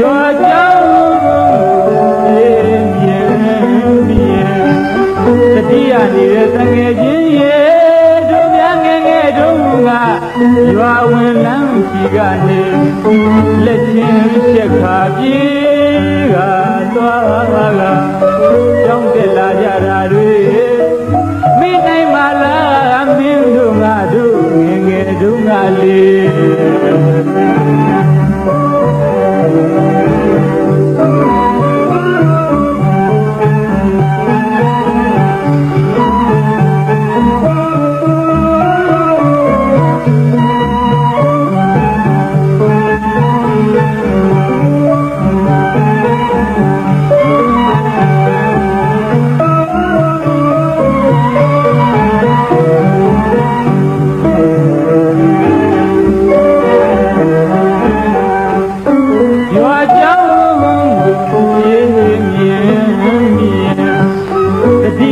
ရောကြောင်းရေမြေမြေတတိယနေတဲ့သငယ်ချင်းရေတို့များငယ်ငယ်တို့ကရွာဝင်လမ်းကြီးကနေလက်ချင်းချက်ခါပြေး ကသွားက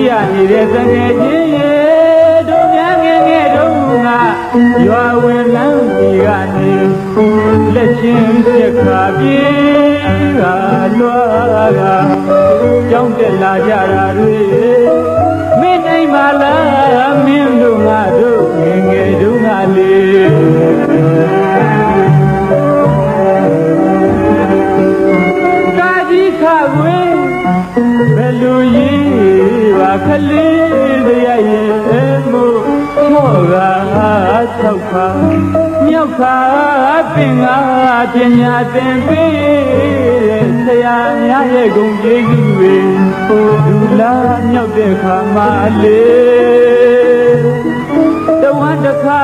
တတိယနေတဲ့သငယ်ချင်းရေတို့များငယ်ငယ်တို့ကရွာဝင်လမ်းကြီးကနေလက်ချင်းချက်ခါပြေးကလွားကကြောင်းတက်လာကြတာတွေမင်းနိုင်ပါလားမင်းတို့ငါတို့ ၆ခါမြောက်ခါပင်ကပညာသင်ပေးဆရာများရဲ့ဂုဏ်ကျေးဇူးတွေဒူလာမြောက်တဲ့ခါမှလေတဝမ်းတစ်ခါ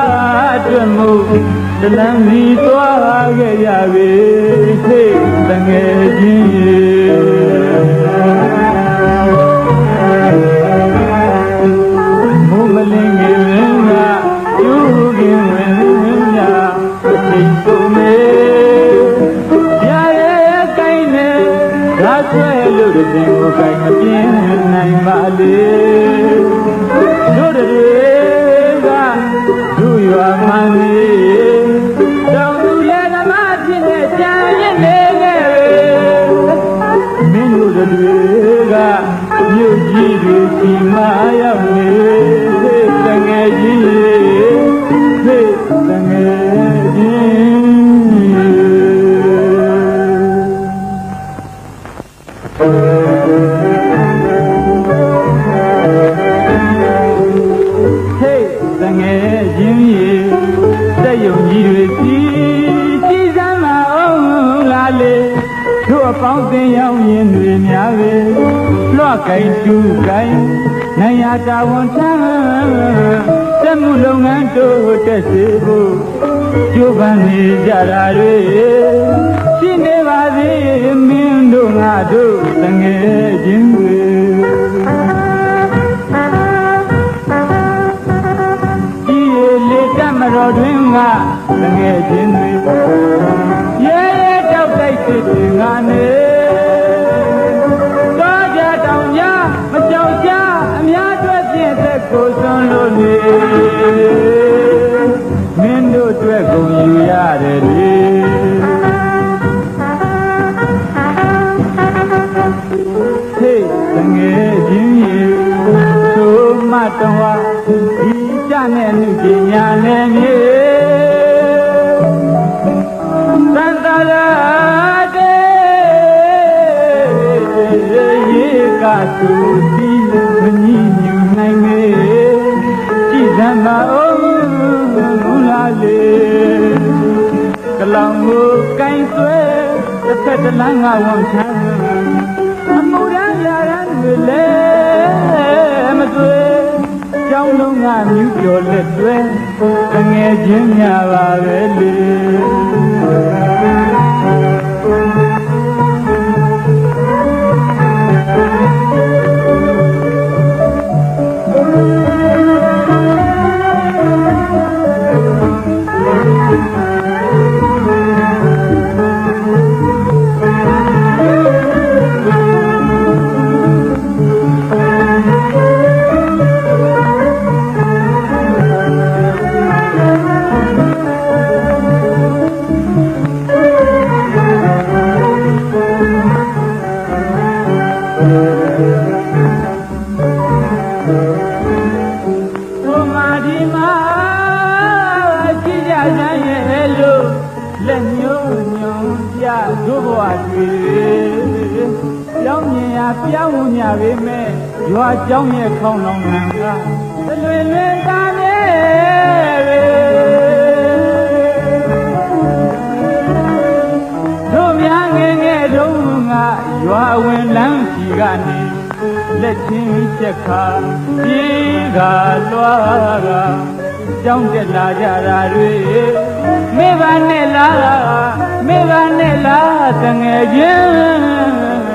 အတွက်မို့တလန်းစီသွားခဲ့ရပြီစိတ်တငယ်ချင်း ဆွဲလို့တဲ့ကိုကိုင်းမပြင်းနိုင်ပါလေတို့တွေကတို့ရွာမှန်နေတောင်သူရဲ့ဓမ္မဖြစ်တဲ့ကြံရင်နေခဲ့မင်းတို့တွေကမြို့ကြီးတွေစီမရောက်နေ တို့အပေါင်းသင်ရောက်ရင်တွေများပဲလွှတ်ကင်တူကင်နိုင်ရတာဝန်ထမ်းစက်မှုလုပ်ငန်းတို့တက်စေဖို့ကြိုးပမ်းနေကြတာတွေရှိနေပါသေးမင်းတို့ငါတို့တငယ်ချင်းတွေကြီးရလေတတ်မတော်တွင်ကငငယ်ချင်းတွေ ငါနေတော့ကြတောင်ကြမကြောက်ကြအများအတွက်ဖြင့်သက်ကိုစွန့်လို့နေမင်းတို့အတွက်ကုန်ယူရတယ်လေဟေးတငယ်ချင်းရေသို့မတော်ဝါဒီကြနဲ့နှုတ်ပညာနဲ့မြေ မူလာလေကလောင်ကိုကင်ဆွဲတစ်ဖက်တစ်လမ်းကဝန်ချမ်းအမှုရန်ရာရန်တွေလဲမတွေ့ကြောင်းလုံးကမြူကျော်လက်တွဲတငယ်ချင်းများပါပဲလေ ဘဝတွေပြောင်းမြင်ရပြောင်းဝင်ရပေမဲ့ရွာကြောင်းရဲ့ခေါင်းလောင်ငံကသလွင်လွင်သားနေတို့များငယ်ငယ်တုန်းကရွာဝင်လမ်းစီကနေလက်ချင်းချက်ခါပြေးကလွားကကြောင်းတက်လာကြတာတွေမိဘနဲ့လားမိ ကနဲ့လားတငယ်ချင်း